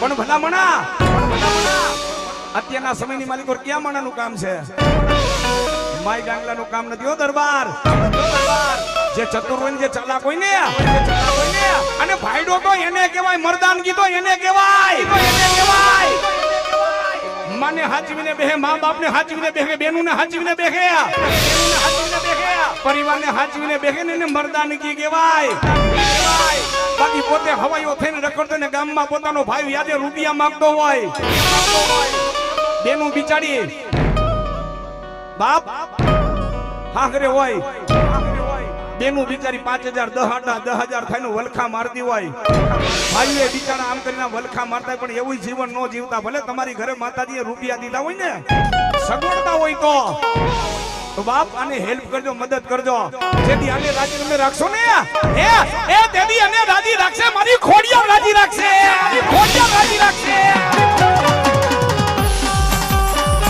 પણ પણ ભલામણા અત્યારના સમયની માલિકો ક્યાં માણાનું કામ છે? માય ડાંગલાનું કામ નથી હો દરબાર. જે ચતુર જે ચાલાક હોય ને, અને ભાઈડો તો એને કહેવાય, મર્દાનગી તો એને કહેવાય કહેવાય. માને હાચવીને બેહે, મા બાપને હાચવીને બેહે, બેનુને હાચવીને બેહે. પરિવારને હાચવીને બેહે ને એને મર્દાનગી કહેવાય. પોતે હવાઈઓ થઈને રખડતો ને ગામમાં પોતાનો ભાઈ યાદે રૂપિયા માંગતો હોય. બેનું બિચારી બાપ હાંગરે હોય. બેનું બિચારી પાંચ હજાર દહ આટા દહ હજાર થઈને વલખા મારતી હોય. ભાઈએ બિચારા આમ કરીને વલખા મારતા પણ એવું જીવન ન જીવતા. ભલે તમારી ઘરે માતાજીએ રૂપિયા દીધા હોય ને, સગવડતા હોય તો. બાપ આને હેલ્પ કરજો, મદદ કરજો. જેથી આને રાજી તમે રાખશો ને? એ એ રાજી મારી ખોડિયા